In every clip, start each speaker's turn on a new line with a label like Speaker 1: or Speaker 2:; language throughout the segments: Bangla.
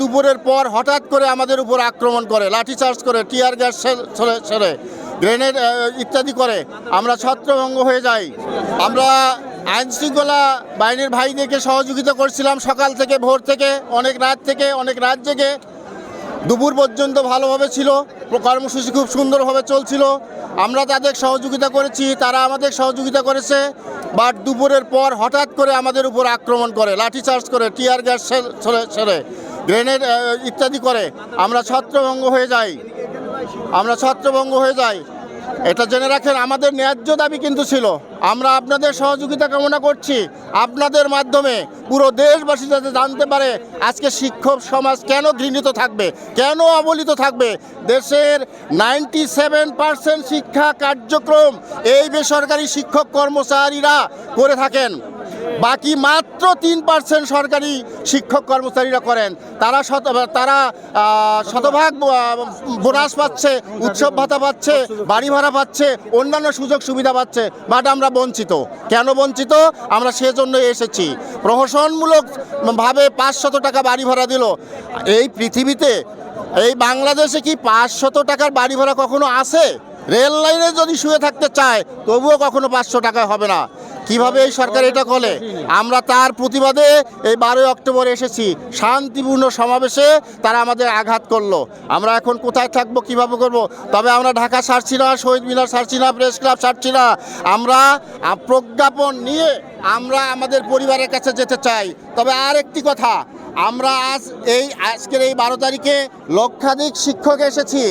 Speaker 1: দুপুরের পর হঠাৎ করে আমাদের উপর আক্রমণ করে লাঠিচার্জ করে, টিয়ার গ্যাস ছেড়ে গ্রেনেড ইত্যাদি করে আমরা ছত্রভঙ্গ হয়ে যাই। আমরা আইন শৃঙ্খলা বাহিনীর ভাইদেরকে সহযোগিতা করছিলাম সকাল থেকে, ভোর থেকে, অনেক রাত থেকে, অনেক রাত জেগে। দুপুর পর্যন্ত ভালোভাবে ছিল, কর্মসূচি খুব সুন্দরভাবে চলছিল। আমরা তাদের সহযোগিতা করেছি, তারা আমাদের সহযোগিতা করেছে, বাট দুপুরের পর হঠাৎ করে আমাদের উপর আক্রমণ করে লাঠিচার্জ করে, টিয়ার গ্যাস ছেড়ে। গ্রেনেড ইত্যাদি করে। আমরা ছত্রভঙ্গ হয়ে যাই। আমরা ছত্রভঙ্গ হয়ে যাই। এটা জেনে রাখেন, আমাদের ন্যায্য দাবি কিন্তু ছিল। আমরা আপনাদের সহযোগিতা কামনা করছি। আপনাদের মাধ্যমে পুরো দেশবাসী যাতে জানতে পারে আজকে শিক্ষক সমাজ কেন ঘৃণিত থাকবে, কেন অবলিত থাকবে। দেশের নাইনটি সেভেন পার্সেন্ট শিক্ষা কার্যক্রম এই বেসরকারি শিক্ষক কর্মচারীরা করে থাকেন। বাকি মাত্র তিন পার্সেন্ট সরকারি শিক্ষক কর্মচারীরা করেন। তারা শত, তারা শতভাগ বোনাস পাচ্ছে, উৎসব ভাতা পাচ্ছে, বাড়ি ভাড়া পাচ্ছে, অন্যান্য সুযোগ সুবিধা পাচ্ছে। বাট আমরা বঞ্চিত। কেন বঞ্চিত? আমরা সেজন্য এসেছি। প্রহসনমূলক ভাবে পাঁচশত টাকা বাড়ি ভাড়া দিল। এই পৃথিবীতে, এই বাংলাদেশে কি পাঁচশত টাকার বাড়ি ভাড়া কখনো আছে? রেল লাইনে যদি শুয়ে থাকতে চায়, তবুও কখনো পাঁচশো টাকা হবে না। কীভাবে এই সরকার এটা করে? আমরা তার প্রতিবাদে এই বারোই অক্টোবর এসেছি। শান্তিপূর্ণ সমাবেশে তারা আমাদের আঘাত করল। আমরা এখন কোথায় থাকব, কীভাবে করব? তবে আমরা ঢাকা ছাড়ছি না, শহীদ মিনার ছাড়ছি না, প্রেস ক্লাব ছাড়ছি না। আমরা প্রজ্ঞাপন নিয়ে আমরা আমাদের পরিবারের কাছে যেতে চাই। তবে আর একটি কথা, আমরা আজ এই, আজকের এই বারো তারিখে লক্ষাধিক শিক্ষক এসেছি।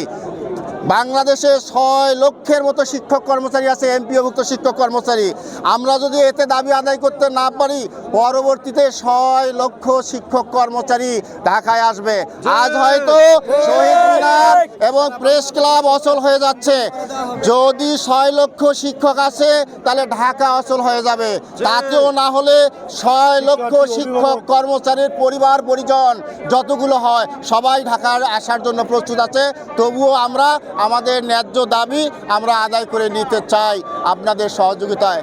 Speaker 1: বাংলাদেশে ছয় লক্ষের মতো শিক্ষক কর্মচারী আছে এমপিওভুক্ত শিক্ষক কর্মচারী। আমরা যদি এতে দাবি আদায় করতে না পারি পরবর্তীতে ছয় লক্ষ শিক্ষক কর্মচারী ঢাকায় আসবে। আজ হয়তো শহীদ এবং প্রেস ক্লাব অচল হয়ে যাচ্ছে। যদি ছয় লক্ষ শিক্ষক আছে তাহলে ঢাকা অচল হয়ে যাবে। তাতেও না হলে ছয় লক্ষ শিক্ষক, কর্মচারীর পরিবার, পরিজন যতগুলো হয়, সবাই ঢাকার আসার জন্য প্রস্তুত আছে। তবুও আমরা আমাদের ন্যায্য দাবি আমরা আদায় করে নিতে চাই আপনাদের সহযোগিতায়।